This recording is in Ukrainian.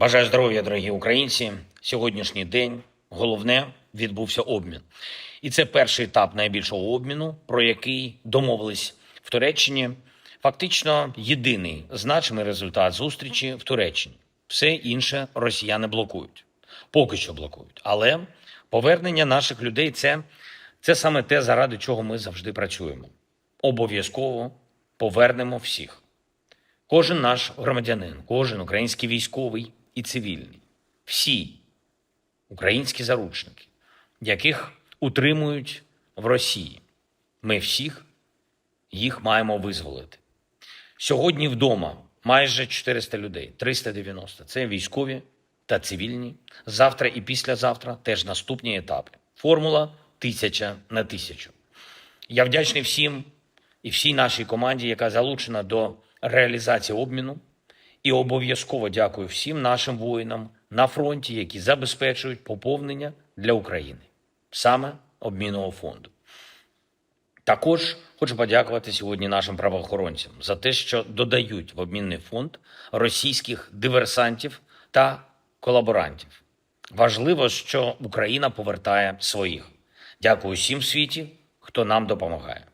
Бажаю здоров'я, дорогі українці. Сьогоднішній день головне відбувся обмін. І це перший етап найбільшого обміну, про який домовились в Туреччині. Фактично єдиний значимий результат зустрічі в Туреччині. Все інше росіяни блокують, поки що блокують. Але повернення наших людей це, це саме те, заради чого ми завжди працюємо. Обов'язково повернемо всіх. Кожен наш громадянин, кожен український військовий і цивільний, всі українські заручники, яких утримують в Росії. Ми всіх їх маємо визволити. Сьогодні вдома майже 400 людей, 390 – це військові та цивільні. Завтра і післязавтра теж наступні етапи. Формула тисяча на тисячу. Я вдячний всім і всій нашій команді, яка залучена до реалізації обміну. І обов'язково дякую всім нашим воїнам на фронті, які забезпечують поповнення для України, саме обмінного фонду. Також хочу подякувати сьогодні нашим правоохоронцям за те, що додають в обмінний фонд російських диверсантів та колаборантів. Важливо, що Україна повертає своїх. Дякую всім в світі, хто нам допомагає.